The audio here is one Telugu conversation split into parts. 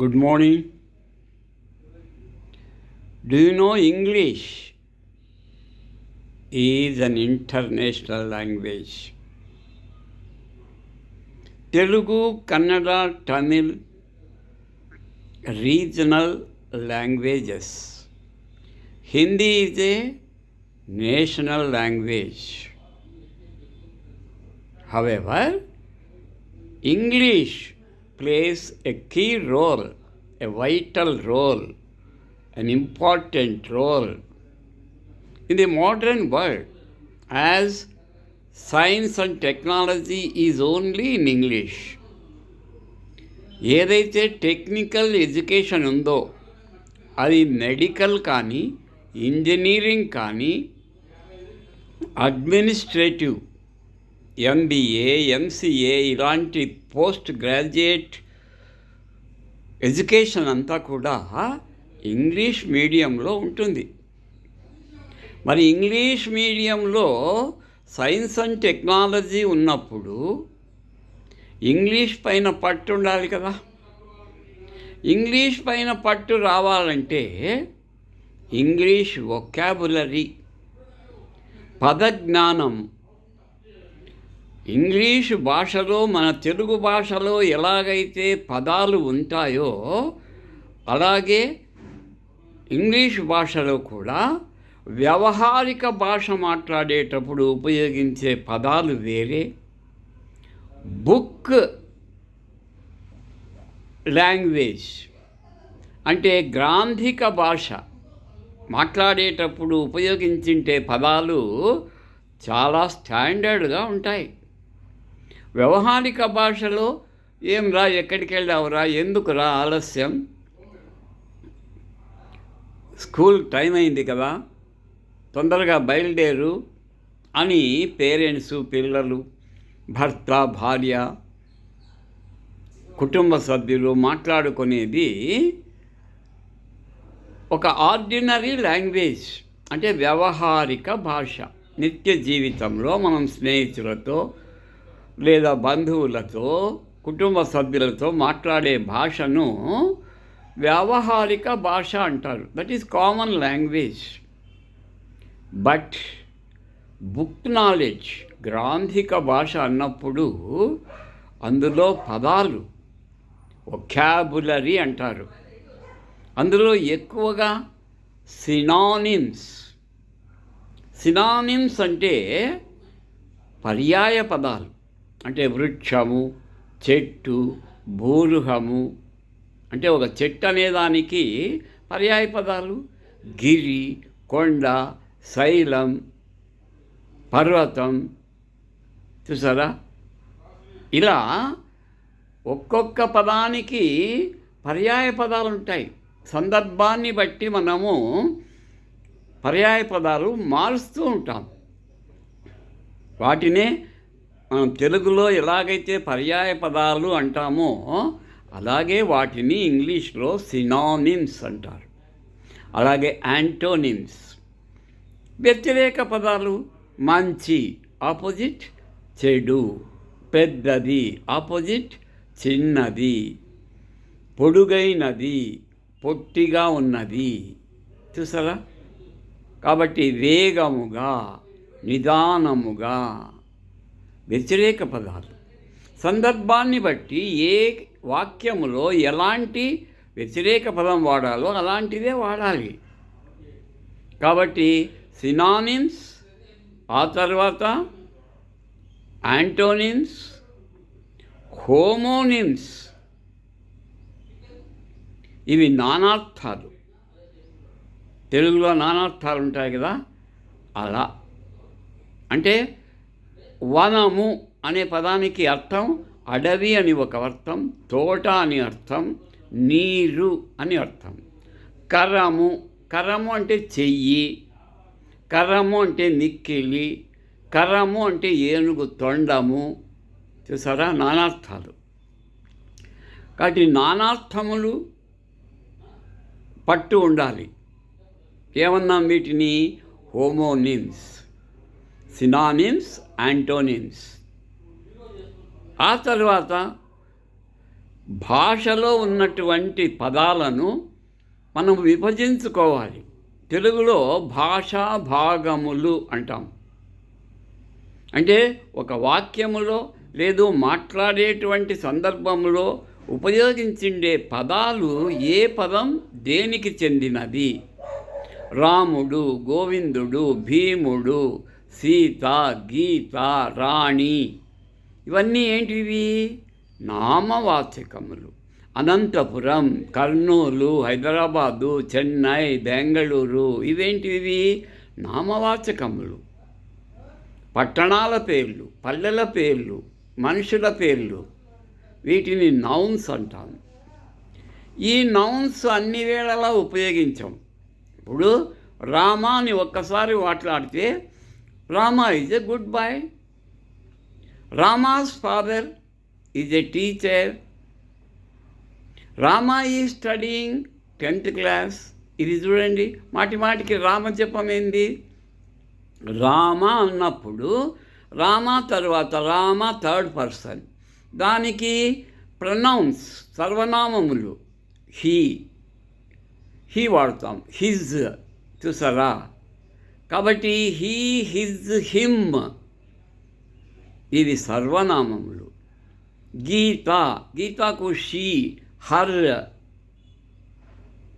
Good morning. Do you know English is an international language? Telugu, Kannada, Tamil, regional languages. Hindi is a national language. However, English plays a key role a vital role an important role in the modern world as science and technology is only in English ఏదైతే టెక్నికల్ ఎడ్యుకేషన్ ఉందో అది మెడికల్ కానీ ఇంజనీరింగ్ కానీ అడ్మినిస్ట్రేటివ్ ఎంబీఏ ఎంసీఏ ఇలాంటి పోస్ట్ గ్రాడ్యుయేట్ ఎడ్యుకేషన్ అంతా కూడా ఇంగ్లీష్ మీడియంలో ఉంటుంది. మరి ఇంగ్లీష్ మీడియంలో సైన్స్ అండ్ టెక్నాలజీ ఉన్నప్పుడు ఇంగ్లీష్ పైన పట్టు ఉండాలి కదా. ఇంగ్లీష్ పైన పట్టు రావాలంటే ఇంగ్లీష్ వొకాబులరీ పదజ్ఞానం ఇంగ్లీషు భాషలో మన తెలుగు భాషలో ఎలాగైతే పదాలు ఉంటాయో అలాగే ఇంగ్లీష్ భాషలో కూడా వ్యవహారిక భాష మాట్లాడేటప్పుడు ఉపయోగించే పదాలు వేరే. బుక్ లాంగ్వేజ్ అంటే గ్రాంధిక భాష మాట్లాడేటప్పుడు ఉపయోగించింటే పదాలు చాలా స్టాండర్డ్గా ఉంటాయి. వ్యవహారిక భాషలో ఏం రా ఎక్కడికి వెళ్ళావురా ఎందుకురా ఆలస్యం? స్కూల్ టైం అయింది కదా తొందరగా బయలుదేరు అని పేరెంట్స్ పిల్లలు భర్త భార్య కుటుంబ సభ్యులు మాట్లాడుకునేది ఒక ఆర్డినరీ లాంగ్వేజ్ అంటే వ్యవహారిక భాష. నిత్య జీవితంలో మనం స్నేహితులతో లేదా బంధువులతో కుటుంబ సభ్యులతో మాట్లాడే భాషను వ్యావహారిక భాష అంటారు. That is common language but book knowledge గ్రాంధిక భాష అన్నప్పుడు అందులో పదాలు ఒక్యాబులరీ అంటారు. అందులో ఎక్కువగా సినానిమ్స్ సినానిమ్స్ అంటే పర్యాయ పదాలు. అంటే వృక్షము చెట్టు భూరుహము అంటే ఒక చెట్టు అనేదానికి పర్యాయ పదాలు. గిరి కొండ శైలం పర్వతం చూసారా? ఇలా ఒక్కొక్క పదానికి పర్యాయ పదాలు ఉంటాయి. సందర్భాన్ని బట్టి మనము పర్యాయ పదాలు మారుస్తూ ఉంటాం. వాటినే మనం తెలుగులో ఎలాగైతే పర్యాయ పదాలు అంటామో అలాగే వాటిని ఇంగ్లీష్లో సినానిమ్స్ అంటారు. అలాగే యాంటోనిమ్స్ వ్యతిరేక పదాలు మంచి ఆపోజిట్ చెడు. పెద్దది ఆపోజిట్ చిన్నది. పొడుగైనది పొట్టిగా ఉన్నది. చూసారా? కాబట్టి వేగముగా నిదానముగా వ్యతిరేక పదాలు. సందర్భాన్ని బట్టి ఏ వాక్యములో ఎలాంటి వ్యతిరేక పదం వాడాలో అలాంటిదే వాడాలి. కాబట్టి సినానిమ్స్ ఆ తర్వాత యాంటోనిమ్స్ హోమోనిమ్స్ ఇవి నానార్థాలు. తెలుగులో నానార్థాలు ఉంటాయి కదా? అలా. అంటే వనము అనే పదానికి అర్థం అడవి అని ఒక అర్థం తోట అని అర్థం నీరు అని అర్థం. కర్రము కరము అంటే చెయ్యి కరము అంటే నిక్కిలి కరము అంటే ఏనుగు తొండము. చూసారా? నానార్థాలు. కాబట్టి నానార్థములు పట్టు ఉండాలి. ఏమన్నాం వీటిని? హోమోనిమ్స్. సినానిమ్స్ యాంటోనిమ్స్ ఆ తర్వాత భాషలో ఉన్నటువంటి పదాలను మనం విభజించుకోవాలి. తెలుగులో భాషా భాగములు అంటాం. అంటే ఒక వాక్యములో లేదు మాట్లాడేటువంటి సందర్భంలో ఉపయోగించిండే పదాలు ఏ పదం దేనికి చెందినది? రాముడు గోవిందుడు భీముడు సీత గీత రాణి. ఇవన్నీ ఏంటివి? నామవాచకములు. అనంతపురం కర్నూలు హైదరాబాదు చెన్నై బెంగళూరు ఇవేంటివి? నామవాచకములు. పట్టణాల పేర్లు పల్లెల పేర్లు మనుషుల పేర్లు. వీటిని నౌన్స్ అంటాం. ఈ నౌన్స్ అన్ని వేళలా ఉపయోగించాం. ఇప్పుడు రామా అని ఒక్కసారి మాట్లాడితే Rama is a good boy Rama's father is a teacher Rama is studying tenth class ఇది చూడండి మాటి మాటికి రామ చెప్పమేంది? రామ అన్నప్పుడు రామ తర్వాత రామ థర్డ్ పర్సన్ దానికి ప్రనౌన్స్ సర్వనామములు. హీ హీ వాడతాం. హిజ్ చూసారా? కాబట్టి హీ హిజ్ హిమ్. ఇవి సర్వనామములు. గీత గీతకు షీ హర్.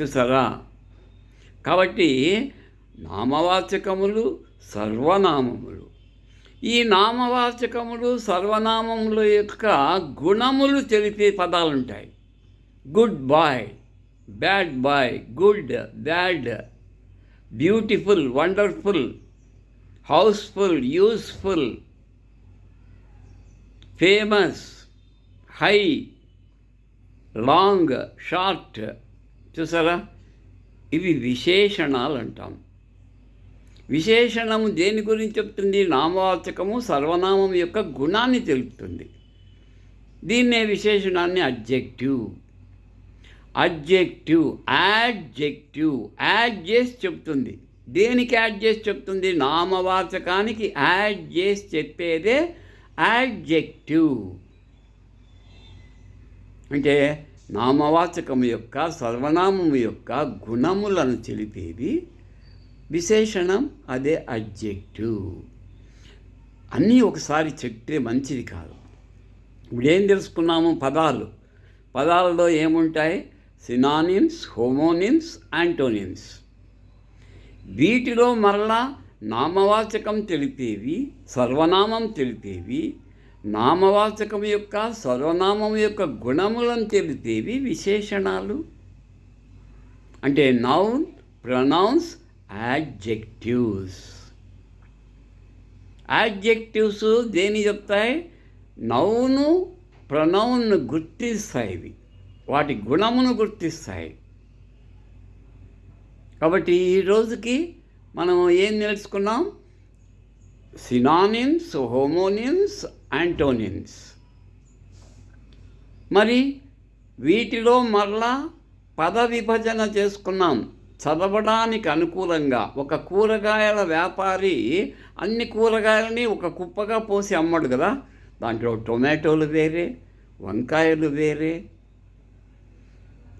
చూసారా? కాబట్టి నామవాచకములు సర్వనామములు. ఈ నామవాచకములు సర్వనామముల యొక్క గుణములు తెలిపే పదాలుంటాయి. Good boy bad boy good bad beautiful wonderful houseful useful famous high long short చూసారా? ఇవి విశేషణాలు అంటాం. విశేషణము దేని గురించి చెప్తుంది? నామవాచకము సర్వనామం యొక్క గుణాన్ని తెలుపుతుంది. దీన్నే విశేషణాన్ని అబ్జెక్టివ్ అడ్జెక్టివ్ యాడ్జెక్టివ్ యాడ్ చేసి చెప్తుంది. దేనికి యాడ్ చేసి చెప్తుంది? నామవాచకానికి యాడ్ చేసి చెప్పేదే యాడ్జెక్టివ్ అంటే నామవాచకము యొక్క సర్వనామము యొక్క గుణములను తెలిపేది విశేషణం అదే అడ్జెక్టివ్ అన్నీ ఒకసారి చెప్తే మంచిది కాదు. ఇప్పుడేం తెలుసుకున్నాము? పదాలు. పదాలలో ఏముంటాయి? సినానిమ్స్ హోమోనిమ్స్ యాంటోనిమ్స్ వీటిలో మరలా నామవాచకం తెలిపేవి సర్వనామం తెలిపేవి నామవాచకం యొక్క సర్వనామం యొక్క గుణములను తెలిపేవి విశేషణాలు. అంటే నౌన్ ప్రొనౌన్స్ యాడ్జెక్టివ్స్ యాడ్జెక్టివ్స్ దేని చెప్తాయి? నౌను ప్రొనౌన్ను గుర్తిస్తాయి వాటి గుణమును గుర్తిస్తాయి. కాబట్టి ఈ రోజుకి మనం ఏం నేర్చుకున్నాం? సినానిమ్స్ హోమోనిమ్స్ యాంటోనిమ్స్ మరి వీటిలో మరలా పద విభజన చేసుకున్నాం. చదవడానికి అనుకూలంగా ఒక కూరగాయల వ్యాపారి అన్ని కూరగాయలని ఒక కుప్పగా పోసి అమ్మడు కదా. దాంట్లో టొమాటోలు వేరే వంకాయలు వేరే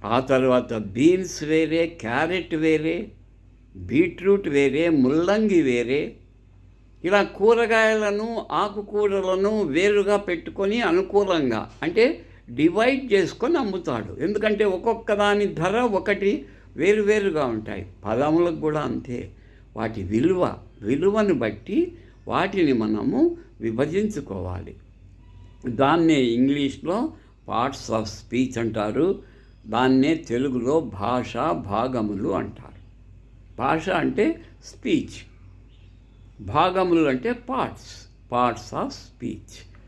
ఆ తర్వాత బీన్స్ వేరే క్యారెట్ వేరే బీట్రూట్ వేరే ముల్లంగి వేరే. ఇలా కూరగాయలను ఆకుకూరలను వేరుగా పెట్టుకొని అనుకూలంగా అంటే డివైడ్ చేసుకొని అమ్ముతాడు. ఎందుకంటే ఒక్కొక్క దాని ధర ఒకటి వేరువేరుగా ఉంటాయి. పదములకు కూడా అంతే. వాటి విలువ విలువను బట్టి వాటిని మనము విభజించుకోవాలి. దాన్నే ఇంగ్లీష్లో పార్ట్స్ ఆఫ్ స్పీచ్ అంటారు. దాన్నే తెలుగులో భాషా భాగములు అంటారు. భాష అంటే స్పీచ్. భాగములు అంటే పార్ట్స్ పార్ట్స్ ఆఫ్ స్పీచ్.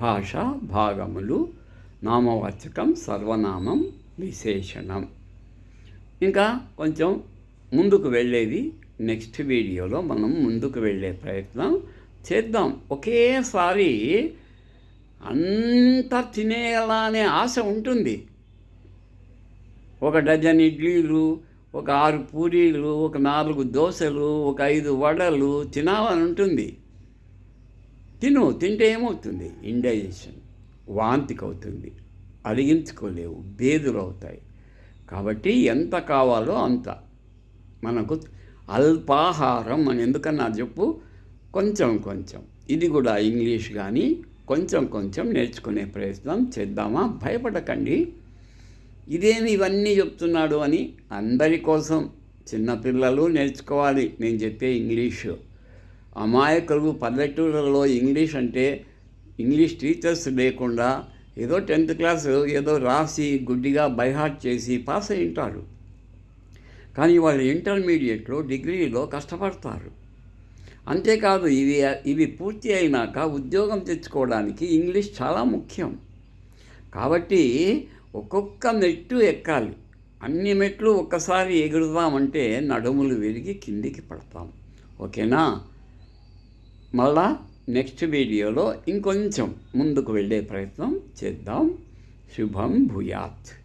భాష భాగములు నామవాచకం సర్వనామం విశేషణం. ఇంకా కొంచెం ముందుకు వెళ్ళేది నెక్స్ట్ వీడియోలో మనం ముందుకు వెళ్ళే ప్రయత్నం చేద్దాం. ఒకేసారి అంత తినేయాలనే ఆశ ఉంటుంది. ఒక డజన్ ఇడ్లీలు ఒక ఆరు పూరీలు ఒక నాలుగు దోశలు ఒక ఐదు వడలు తినాలని ఉంటుంది తిను తింటే ఏమవుతుంది? ఇండైజెషన్ వాంతికి అవుతుంది అడిగించుకోలేవు బేదులు అవుతాయి కాబట్టి ఎంత కావాలో అంత. మనకు అల్పాహారం అని ఎందుకన్నా చెప్పు? కొంచెం కొంచెం. ఇది కూడా ఇంగ్లీష్ కానీ కొంచెం కొంచెం నేర్చుకునే ప్రయత్నం చేద్దామా? భయపడకండి. ఇదేమి ఇవన్నీ చెప్తున్నాడు అని అందరి కోసం చిన్నపిల్లలు నేర్చుకోవాలి. నేను చెప్పే ఇంగ్లీషు. అమాయకులు పల్లెటూళ్ళలో ఇంగ్లీష్ అంటే ఇంగ్లీష్ టీచర్స్ లేకుండా ఏదో టెన్త్ క్లాస్ ఏదో రాసి గుడ్డిగా బైహార్ట్ చేసి పాస్ అయి ఉంటారు. కానీ వాళ్ళు ఇంటర్మీడియట్లో డిగ్రీలో కష్టపడతారు. అంతేకాదు ఇవి ఇవి పూర్తి అయినాక ఉద్యోగం తెచ్చుకోవడానికి ఇంగ్లీష్ చాలా ముఖ్యం. కాబట్టి ఒక్కొక్క మెట్టు ఎక్కాలి. అన్ని మెట్లు ఒక్కసారి ఎగురుదామంటే నడుములు విరిగి కిందికి పడతాం. ఓకేనా? మళ్ళా నెక్స్ట్ వీడియోలో ఇంకొంచెం ముందుకు వెళ్ళే ప్రయత్నం చేద్దాం. శుభం భూయాత్.